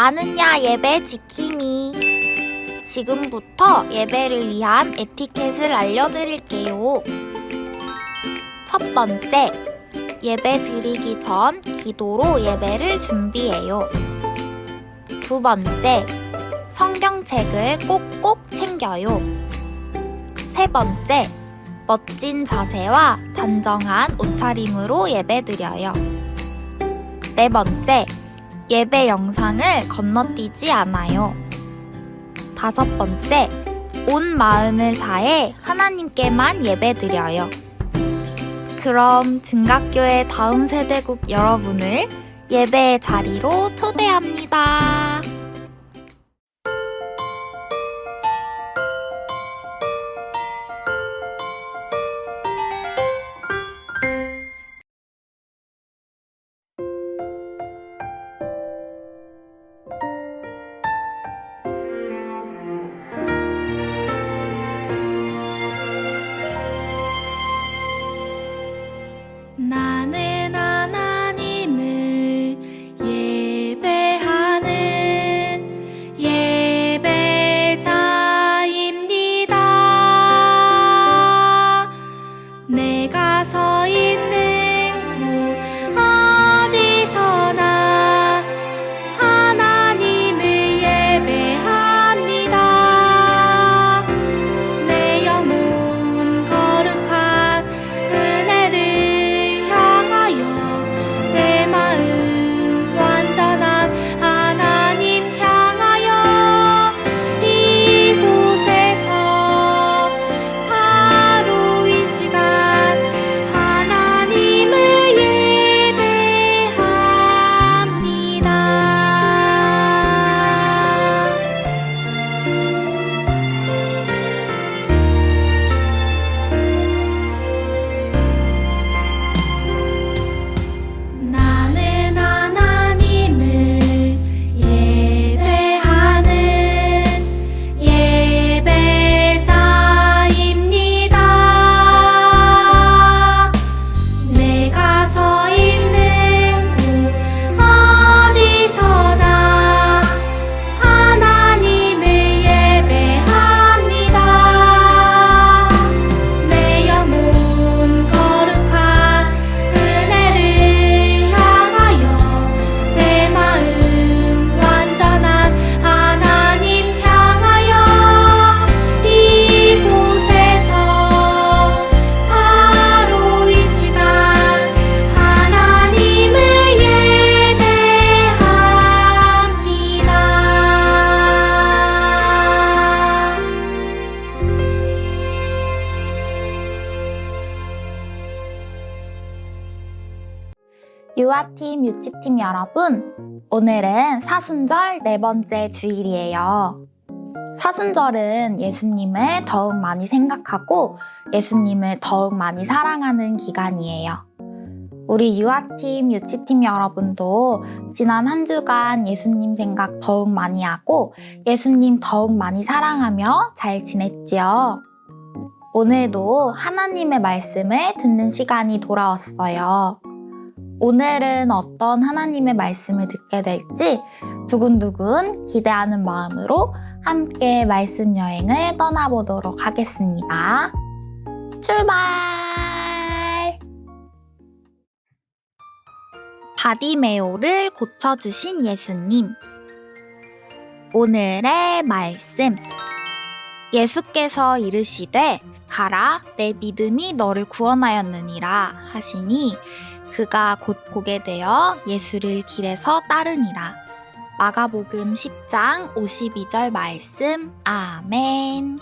나는야 예배 지킴이. 지금부터 예배를 위한 에티켓을 알려드릴게요. 첫 번째, 예배 드리기 전 기도로 예배를 준비해요. 두 번째, 성경책을 꼭꼭 챙겨요. 세 번째, 멋진 자세와 단정한 옷차림으로 예배 드려요. 네 번째, 예배 영상을 건너뛰지 않아요. 다섯 번째, 온 마음을 다해 하나님께만 예배 드려요. 그럼 증각교회 다음 세대국 여러분을 예배의 자리로 초대합니다. 유아팀, 유치팀 여러분, 오늘은 사순절 네 번째 주일이에요. 사순절은 예수님을 더욱 많이 생각하고 예수님을 더욱 많이 사랑하는 기간이에요. 우리 유아팀, 유치팀 여러분도 지난 한 주간 예수님 생각 더욱 많이 하고 예수님 더욱 많이 사랑하며 잘 지냈지요? 오늘도 하나님의 말씀을 듣는 시간이 돌아왔어요. 오늘은 어떤 하나님의 말씀을 듣게 될지 두근두근 기대하는 마음으로 함께 말씀 여행을 떠나보도록 하겠습니다. 출발! 바디메오를 고쳐주신 예수님. 오늘의 말씀. 예수께서 이르시되 가라 내 믿음이 너를 구원하였느니라 하시니 그가 곧 보게 되어 예수를 길에서 따르니라. 마가복음 10장 52절 말씀. 아멘.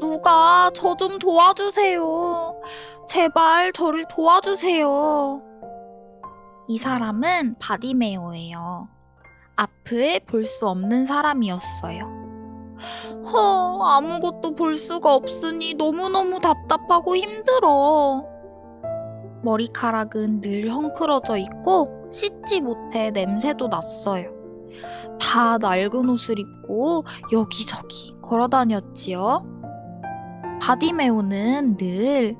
누가 저 좀 도와주세요. 제발 저를 도와주세요. 이 사람은 바디메오예요. 앞을 볼 수 없는 사람이었어요. 허, 아무것도 볼 수가 없으니 너무너무 답답하고 힘들어. 머리카락은 늘 헝클어져 있고 씻지 못해 냄새도 났어요. 다 낡은 옷을 입고 여기저기 걸어 다녔지요. 바디메오는 늘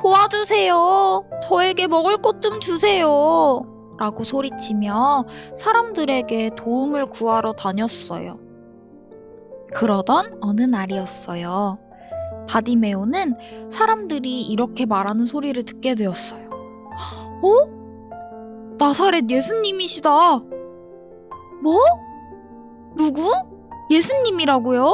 도와주세요. 저에게 먹을 것 좀 주세요. 라고 소리치며 사람들에게 도움을 구하러 다녔어요. 그러던 어느 날이었어요. 바디메오는 사람들이 이렇게 말하는 소리를 듣게 되었어요. 어? 나사렛 예수님이시다. 뭐? 누구? 예수님이라고요?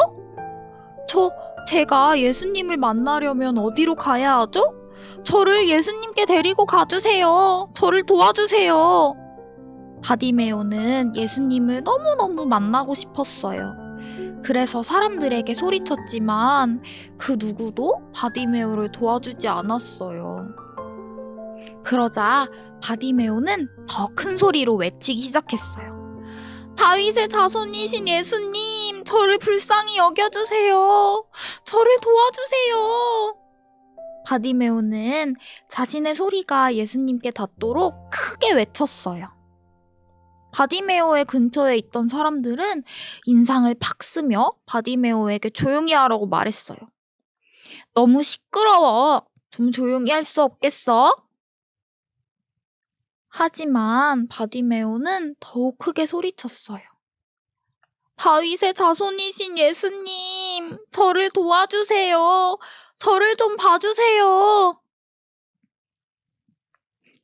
저, 제가 예수님을 만나려면 어디로 가야 하죠? 저를 예수님께 데리고 가주세요. 저를 도와주세요. 바디메오는 예수님을 너무너무 만나고 싶었어요. 그래서 사람들에게 소리쳤지만 그 누구도 바디메오를 도와주지 않았어요. 그러자 바디메오는 더 큰 소리로 외치기 시작했어요. 다윗의 자손이신 예수님, 저를 불쌍히 여겨주세요. 저를 도와주세요. 바디메오는 자신의 소리가 예수님께 닿도록 크게 외쳤어요. 바디메오의 근처에 있던 사람들은 인상을 팍 쓰며 바디메오에게 조용히 하라고 말했어요. 너무 시끄러워. 좀 조용히 할 수 없겠어? 하지만 바디메오는 더욱 크게 소리쳤어요. 다윗의 자손이신 예수님, 저를 도와주세요. 저를 좀 봐주세요.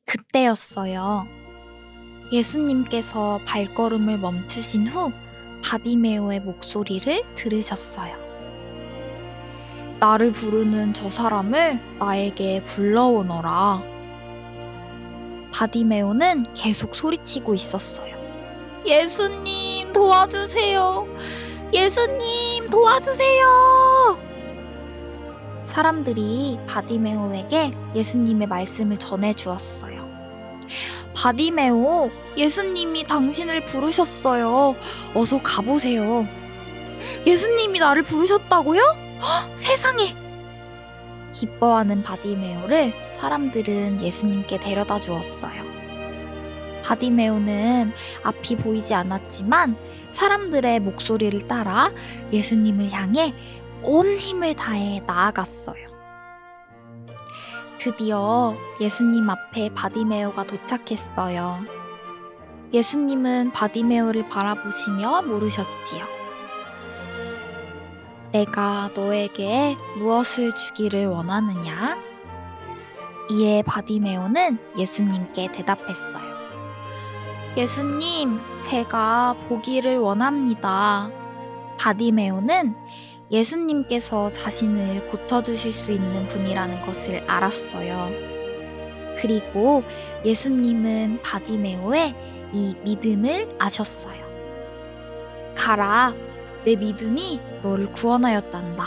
그때였어요. 예수님께서 발걸음을 멈추신 후 바디메오의 목소리를 들으셨어요. 나를 부르는 저 사람을 나에게 불러오너라. 바디메오는 계속 소리치고 있었어요. 예수님 도와주세요. 예수님 도와주세요. 사람들이 바디메오에게 예수님의 말씀을 전해 주었어요. 바디메오, 예수님이 당신을 부르셨어요. 어서 가보세요. 예수님이 나를 부르셨다고요? 헉, 세상에! 기뻐하는 바디메오를 사람들은 예수님께 데려다 주었어요. 바디메오는 앞이 보이지 않았지만 사람들의 목소리를 따라 예수님을 향해 온 힘을 다해 나아갔어요. 드디어 예수님 앞에 바디메오가 도착했어요. 예수님은 바디메오를 바라보시며 물으셨지요. 내가 너에게 무엇을 주기를 원하느냐? 이에 바디메오는 예수님께 대답했어요. 예수님, 제가 보기를 원합니다. 바디메오는 예수님께서 자신을 고쳐주실 수 있는 분이라는 것을 알았어요. 그리고 예수님은 바디메오의 이 믿음을 아셨어요. 가라, 내 믿음이 너를 구원하였단다.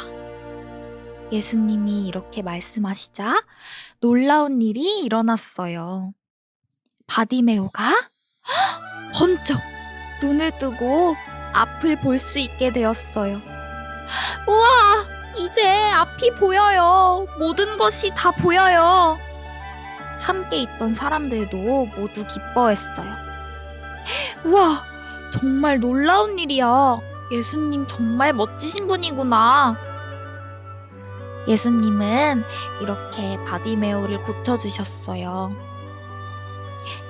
예수님이 이렇게 말씀하시자 놀라운 일이 일어났어요. 바디메오가 번쩍 눈을 뜨고 앞을 볼 수 있게 되었어요. 우와! 이제 앞이 보여요. 모든 것이 다 보여요. 함께 있던 사람들도 모두 기뻐했어요. 우와! 정말 놀라운 일이야. 예수님 정말 멋지신 분이구나. 예수님은 이렇게 바디메오를 고쳐주셨어요.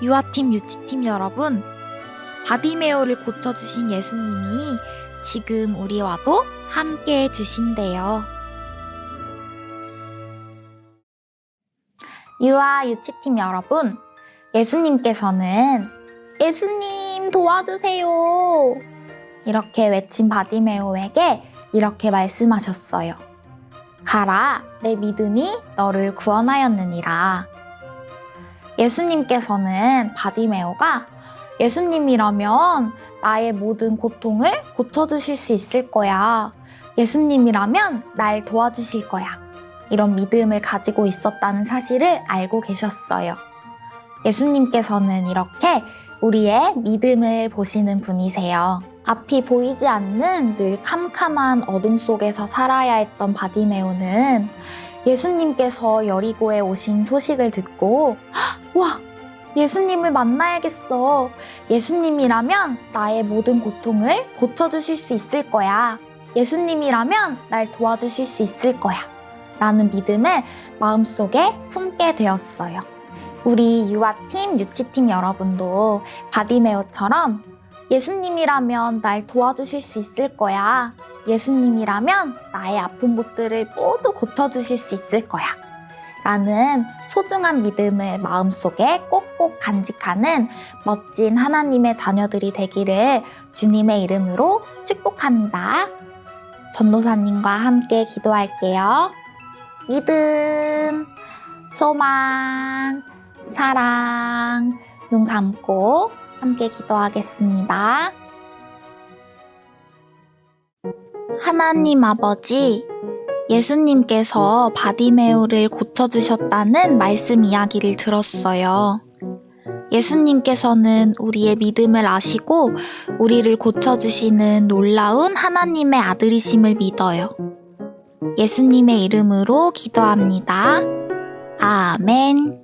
유아팀, 유치팀 여러분, 바디메오를 고쳐주신 예수님이 지금 우리와도 함께 해주신대요. 유아 유치팀 여러분, 예수님께서는 예수님 도와주세요. 이렇게 외친 바디메오에게 이렇게 말씀하셨어요. 가라, 내 믿음이 너를 구원하였느니라. 예수님께서는 바디메오가 예수님이라면 나의 모든 고통을 고쳐주실 수 있을 거야. 예수님이라면 날 도와주실 거야. 이런 믿음을 가지고 있었다는 사실을 알고 계셨어요. 예수님께서는 이렇게 우리의 믿음을 보시는 분이세요. 앞이 보이지 않는 늘 캄캄한 어둠 속에서 살아야 했던 바디메오는 예수님께서 여리고에 오신 소식을 듣고 와 예수님을 만나야겠어. 예수님이라면 나의 모든 고통을 고쳐주실 수 있을 거야. 예수님이라면 날 도와주실 수 있을 거야. 라는 믿음을 마음속에 품게 되었어요. 우리 유아팀, 유치팀 여러분도 바디메오처럼 예수님이라면 날 도와주실 수 있을 거야. 예수님이라면 나의 아픈 곳들을 모두 고쳐주실 수 있을 거야. 라는 소중한 믿음을 마음속에 꼭꼭 간직하는 멋진 하나님의 자녀들이 되기를 주님의 이름으로 축복합니다. 전도사님과 함께 기도할게요. 믿음, 소망, 사랑, 눈 감고 함께 기도하겠습니다. 하나님 아버지, 예수님께서 바디메오를 고쳐주셨다는 말씀 이야기를 들었어요. 예수님께서는 우리의 믿음을 아시고 우리를 고쳐주시는 놀라운 하나님의 아들이심을 믿어요. 예수님의 이름으로 기도합니다. 아멘.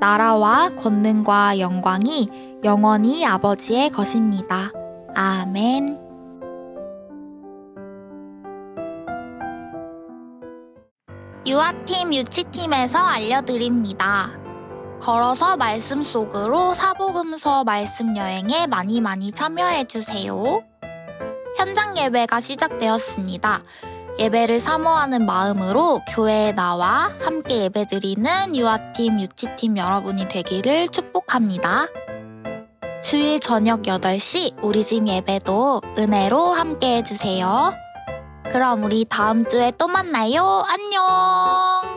나라와 권능과 영광이 영원히 아버지의 것입니다. 아멘. 유아팀 유치팀에서 알려드립니다. 걸어서 말씀 속으로 사복음서 말씀 여행에 많이 많이 참여해주세요. 현장 예배가 시작되었습니다. 예배를 사모하는 마음으로 교회에 나와 함께 예배드리는 유아팀, 유치팀 여러분이 되기를 축복합니다. 주일 저녁 8시 우리 집 예배도 은혜로 함께 해주세요. 그럼 우리 다음 주에 또 만나요. 안녕!